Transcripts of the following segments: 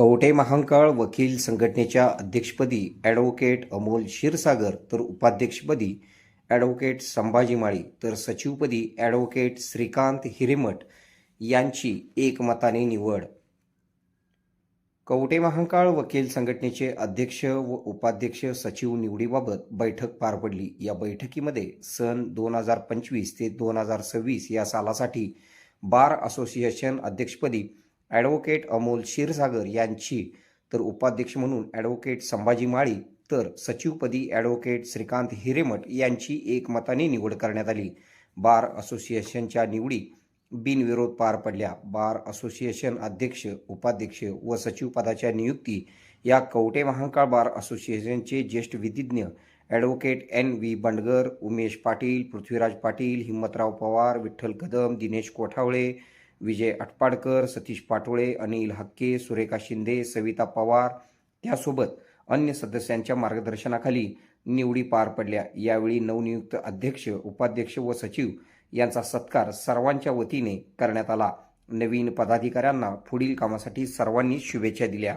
कवटे महांकाळ वकील संघटनेच्या अध्यक्षपदी ॲडव्होकेट अमोल क्षीरसागर तर उपाध्यक्षपदी ॲडव्होकेट संभाजी माळी तर सचिवपदी ॲडव्होकेट श्रीकांत हिरेमठ यांची एकमताने निवड. कवटे महांकाळ वकील संघटनेचे अध्यक्ष व उपाध्यक्ष सचिव निवडीबाबत बैठक पार पडली. या बैठकीमध्ये सन दोन हजार पंचवीस ते दोन हजार सव्वीस या सालासाठी बार असोसिएशन अध्यक्षपदी ॲडव्होकेट अमोल क्षीरसागर यांची तर उपाध्यक्ष म्हणून ॲडव्होकेट संभाजी माळी तर सचिवपदी ॲडव्होकेट श्रीकांत हिरेमठ यांची एकमताने निवड करण्यात आली. बार असोसिएशनच्या निवडी बिनविरोध पार पडल्या. बार असोसिएशन अध्यक्ष उपाध्यक्ष व सचिवपदाच्या नियुक्ती या कवटे महांकाळ बार असोसिएशनचे ज्येष्ठ विधिज्ञ advocate N V Bandgar Umesh Patil Prithviraj Patil Himmatrao Pawar Vitthal Kadam Dinesh Kothawale Vijay Atpadkar Satish Patole Anil Hakke Surekha Shinde Savita Pawar त्यासोबत अन्य सदस्यांच्या मार्गदर्शनाखाली निवडी पार पडल्या. यावेळी नवनियुक्त अध्यक्ष उपाध्यक्ष व सचिव यांचा सत्कार सर्वांच्या वतीने करण्यात आला. नवीन पदाधिकाऱ्यांना पुढील कामासाठी सर्वांनी शुभेच्छा दिल्या.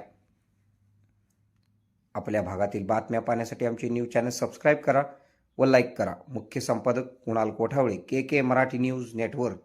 आपल्या भागातील बातम्या पाहण्यासाठी आमचे न्यूज चॅनल सबस्क्राईब करा व लाईक करा. मुख्य संपादक Kunal Kothawale K K Marathi news network.